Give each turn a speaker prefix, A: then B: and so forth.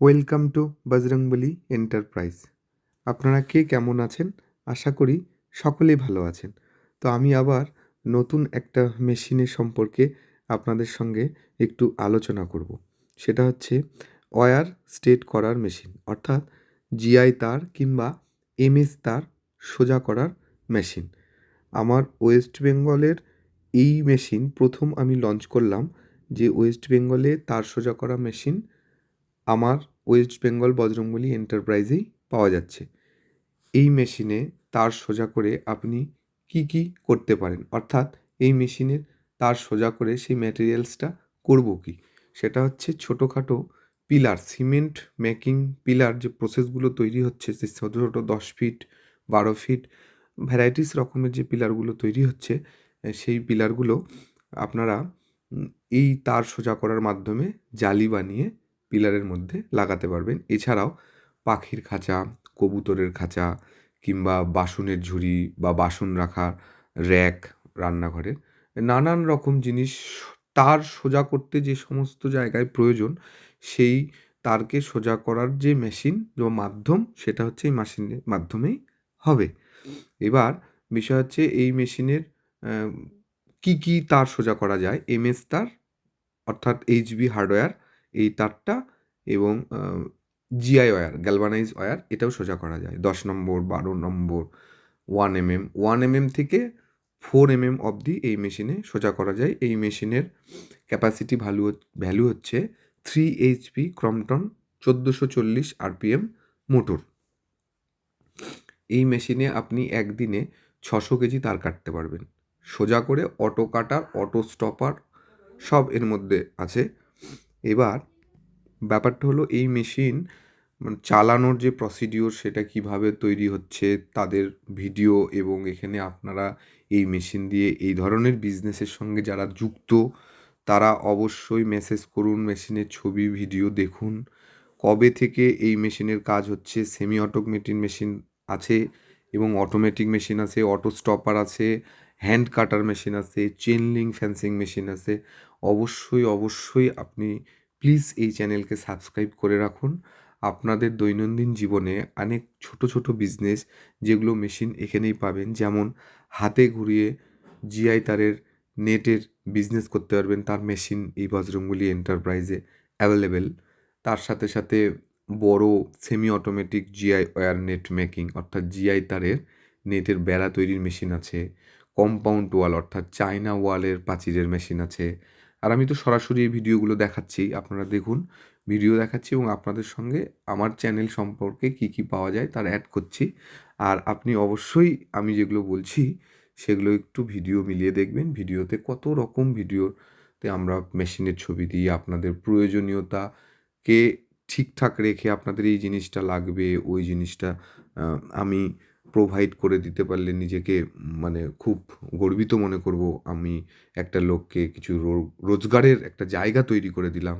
A: Welcome to Bajrangbali enterprise আপনারা কে কেমন আছেন? আশা করি সকলেই ভালো আছেন। তো আমি আবার নতুন একটা মেশিনের সম্পর্কে আপনাদের সঙ্গে একটু আলোচনা করব। সেটা হচ্ছে ওয়ার স্টেট করার মেশিন অর্থাৎ জিআই তার কিংবা এমএস তার সোজা করার মেশিন আমার ওয়েস্ট বেঙ্গলের এই মেশিন প্রথম আমি লঞ্চ করলাম যে ওয়েস্ট বেঙ্গলে তার সোজা করা মেশিন আমার ওয়েস্ট বেঙ্গল বজরংবলী এন্টারপ্রাইজেই পাওয়া যাচ্ছে। এই মেশিনে তার সোজা করে আপনি কি কি করতে পারেন? অর্থাৎ এই মেশিনের তার সোজা করে সেই ম্যাটেরিয়ালসটা করব কি? সেটা হচ্ছে ছোটোখাটো পিলার সিমেন্ট মেকিং পিলার, যে প্রসেসগুলো তৈরি হচ্ছে সে ছোটো ছোটো দশ ফিট বারো ফিট ভ্যারাইটিস রকমের যে পিলারগুলো তৈরি হচ্ছে সেই পিলারগুলো আপনারা এই তার সোজা করার মাধ্যমে জালি বানিয়ে পিলারের মধ্যে লাগাতে পারবেন। এছাড়াও পাখির খাঁচা, কবুতরের খাঁচা কিংবা বাসনের ঝুড়ি বা বাসন রাখার র্যাক রান্নাঘরের নানান রকম জিনিস তার সোজা করতে যে সমস্ত জায়গায় প্রয়োজন সেই তারকে সোজা করার যে মেশিন বা মাধ্যম সেটা হচ্ছে এই মেশিনের মাধ্যমেই হবে। এবার বিষয় হচ্ছে এই মেশিনের কি কি তার সোজা করা যায়? এমএস তার অর্থাৎ এইচবি হার্ডওয়্যার এই তারটা এবং জিআই ওয়্যার গ্যালভানাইজ ওয়ার এটাও সোজা করা যায়। দশ নম্বর, বারো নম্বর ওয়ান এমএম ওয়ান এমএম থেকে ফোর এম এম অবধি এই মেশিনে সোজা করা যায়। এই মেশিনের ক্যাপাসিটি ভ্যালু ভ্যালু হচ্ছে থ্রি এইচপি ক্রমটন চোদ্দোশো চল্লিশ আরপিএম মোটর। এই মেশিনে আপনি একদিনে ছশো কেজি তার কাটতে পারবেন। সোজা করে অটো কাটার অটো স্টপার সব এর মধ্যে আছে। এবার ব্যাপারটা হলো এই মেশিন মানে চালানোর যে প্রসিডিওর সেটা কীভাবে তৈরি হচ্ছে, তাদের ভিডিও এবং এখানে আপনারা এই মেশিন দিয়ে এই ধরনের বিজনেসের সঙ্গে যারা যুক্ত, তারা অবশ্যই মেসেজ করুন মেশিনের ছবি ভিডিও দেখুন। কবে থেকে এই মেশিনের কাজ হচ্ছে? সেমি অটোমেটিক মেশিন আছে এবং অটোমেটিক মেশিন আছে অটো স্টপার আছে হ্যান্ড কাটার মেশিন আছে চেন লিঙ্ক ফ্যান্সিং মেশিন আছে। অবশ্যই অবশ্যই আপনি প্লিজ এই চ্যানেলকে সাবস্ক্রাইব করে রাখুন। আপনাদের দৈনন্দিন জীবনে অনেক ছোট ছোট বিজনেস যেগুলো মেশিন এখানেই পাবেন। যেমন হাতে ঘুরিয়ে জিআই তারের নেটের বিজনেস করতে পারবেন। তার মেশিন এই বজরঙ্গলি এন্টারপ্রাইজে অ্যাভেলেবেল তার সাথে সাথে বড় semi automatic GI wire net making অর্থাৎ জিআই তারের নেটের বেড়া তৈরির মেশিন আছে। কম্পাউন্ড ওয়াল অর্থাৎ চায়না ওয়ালের প্রাচীরের মেশিন আছে। আর আমি তো সরাসরি এই ভিডিওগুলো দেখাচ্ছি, আপনারা দেখুন। ভিডিও দেখাচ্ছি এবং আপনাদের সঙ্গে আমার চ্যানেল সম্পর্কে কি কি পাওয়া যায় তার অ্যাড করছি। আর আপনি অবশ্যই আমি যেগুলো বলছি, সেগুলো একটু ভিডিও মিলিয়ে দেখবেন। ভিডিওতে কত রকম ভিডিওতে আমরা মেশিনের ছবি দিই, আপনাদের প্রয়োজনীয়তাকে ঠিকঠাক রেখে আপনাদের এই জিনিসটা লাগবে, ওই জিনিসটা আমি প্রোভাইড করে দিতে পারলে নিজেকে মানে খুব গর্বিত মনে করব। আমি একটা লোককে কিছু রোজগারের একটা জায়গা তৈরি করে দিলাম।